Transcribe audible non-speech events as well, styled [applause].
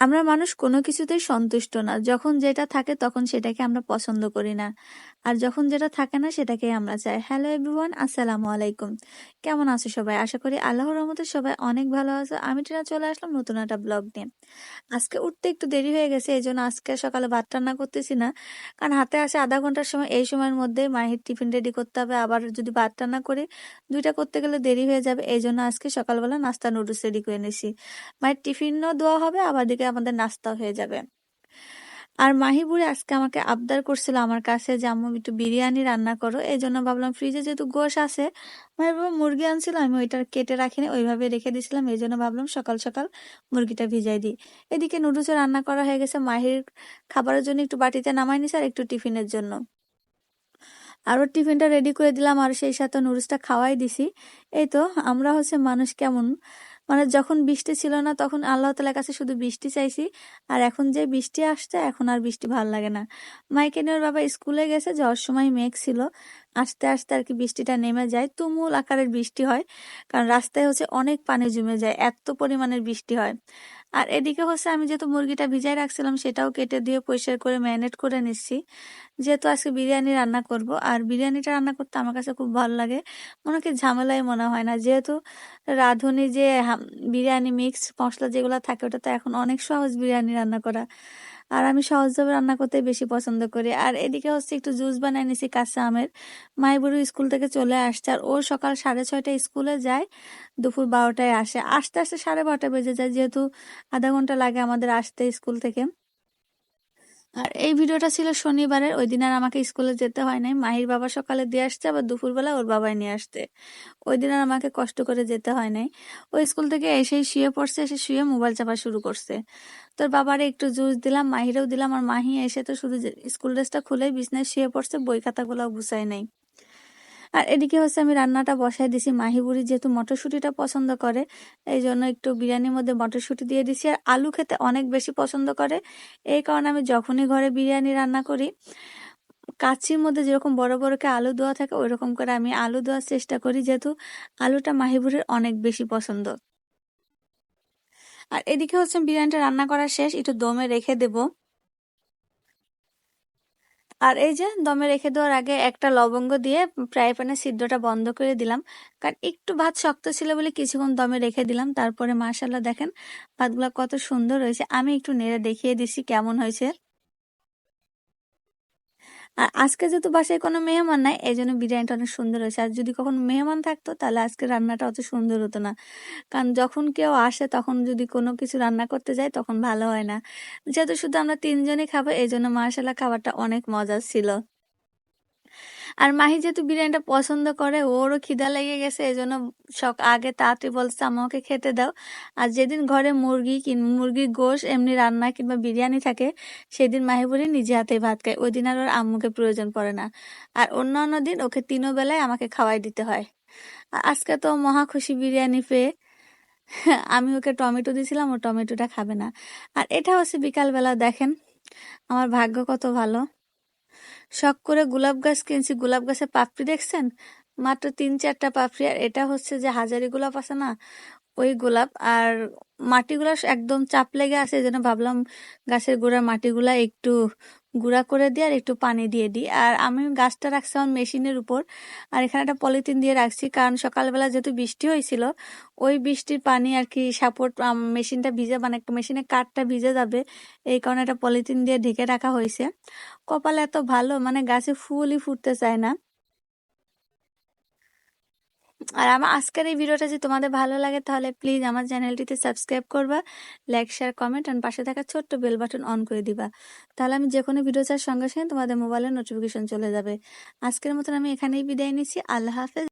আমরা মানুষ কোনো কিছুতেই সন্তুষ্ট না। যখন যেটা থাকে তখন সেটাকে আমরা পছন্দ করি না। আর যখন যেটা থাকে না সেটাকেই আমরা চাই। হ্যালো এভরিওয়ান, আসসালামু আলাইকুম। কেমন আছো সবাই? আশা করি আল্লাহর রহমতে সবাই অনেক ভালো আছো। আমি টিনা চলে আসলাম নতুন একটা ব্লগ নিয়ে। আজকে উঠতে একটু দেরি হয়ে গেছে এই জন্য আজকে সকালে ভাত রান্না করতেছি না। কারণ হাতে আসে আধা ঘণ্টার সময় এই সময়ের মধ্যে মাহির টিফিন রেডি করতে হবে। আবার যদি ভাত রান্না করি দুইটা করতে গেলে দেরি হয়ে যাবে। এই জন্য আজকে সকালবেলা নাস্তা নুডলস রেডি করে নিছি। মায়ের টিফিনও দেওয়া হবে আবার দিকে আমাদের নাস্তাও হয়ে যাবে। আর মাহি বুড়ি আজকে আমাকে আবদার করছিল আমার কাছে যে আম্মু একটু বিরিয়ানি রান্না করো। এই জন্য ভাবলাম ফ্রিজে যেহেতু গোশ আছে, মায়ের বাবা মুরগি আনছিল আমি ওইটা কেটে রাখিনি ওইভাবে রেখে দিয়েছিলাম। এই জন্য ভাবলাম সকাল, সকাল মুরগিটা ভিজাই দিই। এদিকে নুডলসও রান্না করা হয়ে গেছে। মাহির খাবারের জন্য একটু বাটিতে নামাই নিছি আর একটু টিফিনের জন্য। আর ওর টিফিনটা রেডি করে দিলাম আর সেই সাথে নুডলসটা খাওয়াই দিছি। এই তো আমরা হচ্ছে মানুষ কেমন মানে যখন বৃষ্টি ছিল না, তখন আল্লাহ তালার কাছে শুধু বৃষ্টি চাইছি। আর এখন যে বৃষ্টি আসছে, এখন আর বৃষ্টি ভালো লাগে না। মাইকে নিয়ে ওর বাবা স্কুলে গেছে, যাওয়ার সময় মেঘ ছিল। আস্তে আস্তে আর কি বৃষ্টিটা নেমে যায়। তুমুল আকারের বৃষ্টি হয়, কারণ রাস্তায় হচ্ছে অনেক পানি জমে যায়, এত পরিমাণের বৃষ্টি হয়। আর এদিকে হচ্ছে আমি যেহেতু মুরগিটা ভিজাই রাখছিলাম, সেটাও কেটে দিয়ে পরিষ্কার করে ম্যারিনেট করে নিচ্ছি। যেহেতু আজকে বিরিয়ানি রান্না করব, আর বিরিয়ানিটা রান্না করতে আমার কাছে খুব ভালো লাগে। মনে কি ঝামেলাই মনে হয় না। যেহেতু রাঁধুনি যে বিরিয়ানি মিক্স মশলা যেগুলো থাকে ওটা তো এখন অনেক সহজ বিরিয়ানি রান্না করা। আর আমি সহজভাবে রান্না করতে বেশি পছন্দ করি। আর এদিকে হচ্ছে একটু জুস বানাই নিছি কাঁচা আমের। মাইবুড়ু স্কুল থেকে চলে আসছে আর ও সকাল সাড়ে ছয়টায় স্কুলে যায়, দুপুর বারোটায় আসে। আসতে আসতে সাড়ে বারোটা বেজে যায়, যেহেতু আধা ঘণ্টা লাগে আমাদের আসতে স্কুল থেকে। আর এই ভিডিওটা ছিল শনিবারের, ওই দিন আর আমাকে স্কুলে যেতে হয় নাই। মাহির বাবা সকালে দিয়ে আসছে, আবার দুপুরবেলা ওর বাবাই নিয়ে আসতে ওই দিন আর আমাকে কষ্ট করে যেতে হয় নাই। ওই স্কুল থেকে এসেই শুয়ে পড়ছে, এসে শুয়ে মোবাইল চাপা শুরু করছে। তোর বাবারে একটু জুস দিলাম, মাহিরেও দিলাম, আর মাহি এসে তো শুধু স্কুল ড্রেসটা খুলেই বিছনায় শুয়ে পড়ছে, বই খাতাগুলো গুছাই নাই। আর এদিকে হচ্ছে আমি রান্নাটা বসাই দিছি। মাহিবুড়ি যেহেতু মটরশুঁটিটা পছন্দ করে, এই জন্য একটু বিরিয়ানির মধ্যে মটরশুঁটি দিয়ে দিছি। আর আলু খেতে অনেক বেশি পছন্দ করে। এই কারণে আমি যখনই ঘরে বিরিয়ানি রান্না করি কাচির মধ্যে যেরকম বড় বড়কে আলু দেওয়া থাকে ওই রকম করে আমি আলু দেওয়ার চেষ্টা করি যেহেতু আলুটা মাহিবুরের অনেক বেশি পছন্দ। আর এদিকে হচ্ছে বিরিয়ানিটা রান্না করা শেষ, একটু দমে রেখে দেবো। আর এই যে দমে রেখে দেওয়ার আগে একটা লবঙ্গ দিয়ে ফ্রাই প্যানে সিদ্ধটা বন্ধ করে দিলাম। কারণ একটু ভাত শক্ত ছিল বলে কিছুক্ষণ দমে রেখে দিলাম। তারপরে মাসাল্লাহ দেখেন, ভাতগুলো কত সুন্দর হয়েছে। আমি একটু নেড়ে দেখিয়ে দিছি কেমন হয়েছে। আর আজকে যেহেতু বাসায় কোনো মেহমান নাই এই জন্য বিরিয়ানিটা অনেক সুন্দর হয়েছে। আর যদি কখনো মেহমান থাকতো, তাহলে আজকে রান্নাটা অত সুন্দর হতো না। কারণ যখন কেউ আসে, তখন যদি কোনো কিছু রান্না করতে যায়, তখন ভালো হয় না। যেহেতু শুধু আমরা তিনজনই খাব এই জন্য মার্শাল্লাহ খাবারটা অনেক মজার ছিল। আর মাহি যেহেতু বিরিয়ানিটা পছন্দ করে, ওরও খিদা লেগে গেছে এই জন্য সক, আগে তাড়াতাড়ি বলছে আমাকে খেতে দাও। আর যেদিন ঘরে মুরগি কিন মুরগির গোশ, এমনি রান্না কিংবা বিরিয়ানি থাকে, সেদিন মাহিবুরি নিজে হাতে ভাত খায়। ওই দিন আর ওর আম্মুকে প্রয়োজন পড়ে না। আর অন্য অন্য দিন ওকে তিনও বেলায় আমাকে খাওয়াই দিতে হয়। আজকে তো মহা খুশি বিরিয়ানি পেয়ে [laughs] আমি ওকে টমেটো দিয়েছিলাম ও টমেটোটা খাবে না। আর এটা হচ্ছে বিকালবেলা, দেখেন। আমার ভাগ্য কত ভালো। শখ করে গোলাপ গাছ কিনছি, গোলাপ গাছের পাপড়ি দেখছেন? মাত্র তিন চারটা পাপড়ি, আর এটা হচ্ছে যে হাজারি গোলাপ আছে না, ওই গোলাপ। আর মাটিগুলা একদম চাপ লেগে আছে যেন ভাবলাম গাছের গোড়ার মাটিগুলা একটু গুঁড়া করে দিয়ে আর একটু পানি দিয়ে দিই। আর আমি গাছটা রাখছি আমার মেশিনের উপর। আর এখানে একটা পলিথিন দিয়ে রাখছি কারণ সকালবেলা যেহেতু বৃষ্টি হয়েছিল, ওই বৃষ্টির পানি আর কি সাপোর্ট মেশিনটা ভিজে মানে মেশিনের কাঠটা ভিজে যাবে। এই কারণে একটা পলিথিন দিয়ে ঢেকে রাখা হয়েছে। কপাল এত ভালো মানে গাছে ফুলই ফুটতে চায় না। আর আমার আজকের এই ভিডিওটা যদি তোমাদের ভালো লাগে, তাহলে প্লিজ আমার চ্যানেলটিতে সাবস্ক্রাইব করবা লাইক শেয়ার কমেন্ট আর পাশে থাকা ছোট্ট বেল বাটন অন করে দিবা। তাহলে আমি যে কোনো ভিডিও চার সঙ্গে সঙ্গে তোমাদের মোবাইলে নোটিফিকেশন চলে যাবে। আজকের মতন আমি এখানেই বিদায় নিচ্ছি। আল্লাহ হাফেজ।